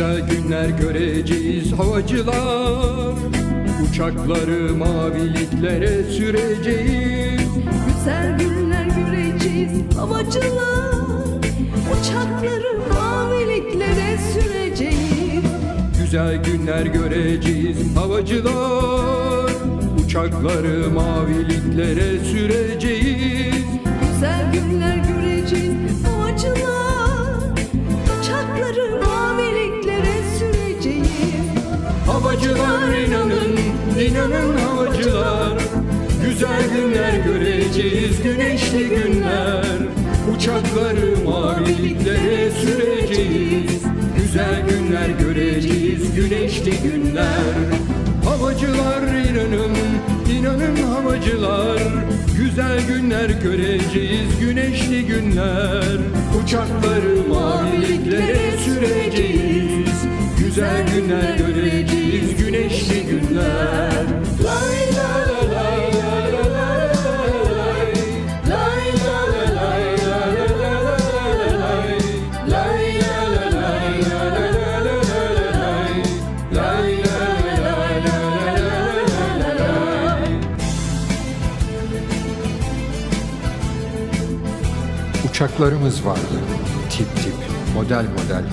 Güzel günler göreceğiz havacılar. Uçakları maviliklere süreceğiz. Güzel günler göreceğiz havacılar. Uçakları maviliklere süreceğiz. Güzel günler göreceğiz havacılar. Uçakları maviliklere süreceğiz. Güzel günler günler göreceğiz, güneşli günler. Uçakları maviliklere süreceğiz. Güzel günler göreceğiz, güneşli günler. Havacılar inanın, inanın havacılar. Güzel günler göreceğiz, güneşli günler Uçaklarımız vardı. Tip tip, model model.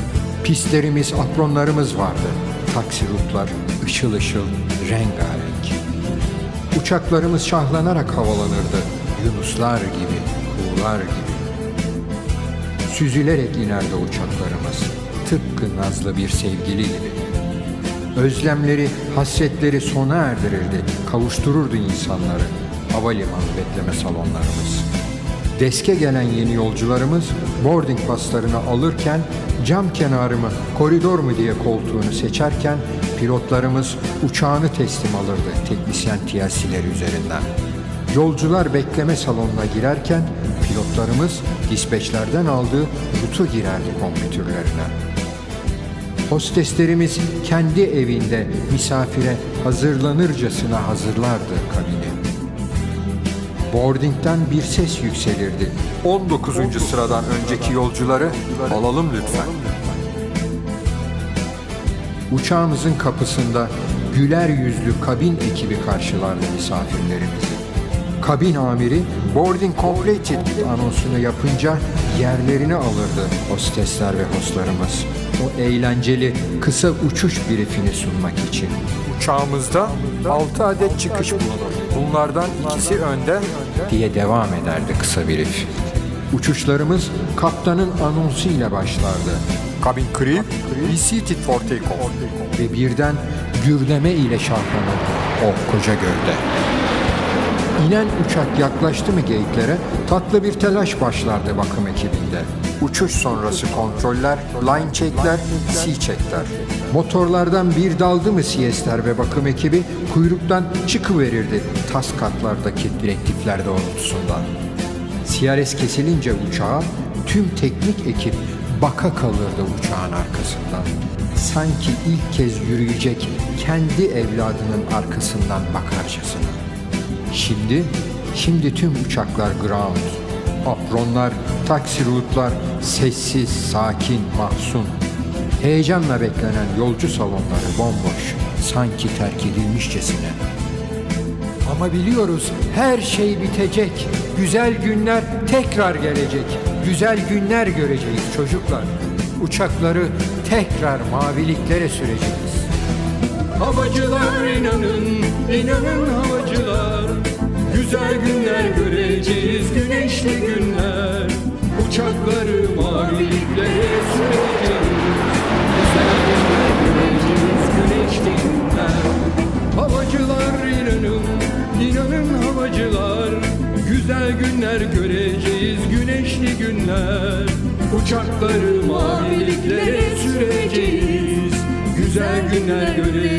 Pistlerimiz, apronlarımız vardı. Taksi rutlar, ışıl ışıl, rengarenk. Uçaklarımız şahlanarak havalanırdı. Yunuslar gibi, kuğular gibi. Süzülerek inerdi uçaklarımız. Tıpkı nazlı bir sevgili gibi. Özlemleri, hasretleri sona erdirirdi, kavuştururdu insanları. Havalimanı bekleme salonlarımız. Deske gelen yeni yolcularımız boarding paslarını alırken cam kenarı mı, koridor mu diye koltuğunu seçerken pilotlarımız uçağını teslim alırdı teknisyen TLC'leri üzerinden. Yolcular bekleme salonuna girerken pilotlarımız dispatchlerden aldığı rutu girerdi kompütürlerine. Hosteslerimiz kendi evinde misafire hazırlanırcasına hazırlardı kabini. Boarding'den bir ses yükselirdi. 19. sıradan önceki yolcuları alalım lütfen. Uçağımızın kapısında güler yüzlü kabin ekibi karşılardı misafirlerimizi. Kabin amiri boarding completed anonsunu yapınca yerlerini alırdı hostesler ve hostlarımız. O eğlenceli kısa uçuş briefini sunmak için. Uçağımızda 6 adet çıkış bulunur. Bunlardan ikisi önde diye devam ederdi kısa brief. Uçuşlarımız kaptanın anonsu ile başlardı. Cabin crew, be seated for takeoff. Ve birden gürleme ile şahlanırdı o koca gövde. İnen uçak yaklaştı mı geyiklere tatlı bir telaş başlardı bakım ekibinde. Uçuş sonrası kontroller, line checkler, C-checkler. Motorlardan bir daldı mı siyesler ve bakım ekibi kuyruktan çıkıverirdi tas katlardaki direktifler doğrultusunda. CRS kesilince uçağa tüm teknik ekip baka kalırdı uçağın arkasından. Sanki ilk kez yürüyecek kendi evladının arkasından bakarcasına. Şimdi, şimdi tüm uçaklar ground. Apronlar, taksi rutlar sessiz, sakin, mahzun. Heyecanla beklenen yolcu salonları bomboş, sanki terk edilmişçesine. Ama biliyoruz her şey bitecek. Güzel günler tekrar gelecek. Güzel günler göreceğiz çocuklar. Uçakları tekrar maviliklere süreceğiz. Havacılar inanın, inanın havacılar. Güzel günler göreceğiz, güneşli günler. Uçakları maviliklere süreceğiz Güzel günler göreceğiz, güneşli günler. Havacılar inanın, inanın havacılar. Güzel günler göreceğiz, güneşli günler. Uçakları maviliklere süreceğiz. Güzel günler göreceğiz